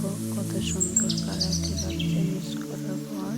দেখো কত সুন্দর কালারটি লাগছে মিক্স করার পর।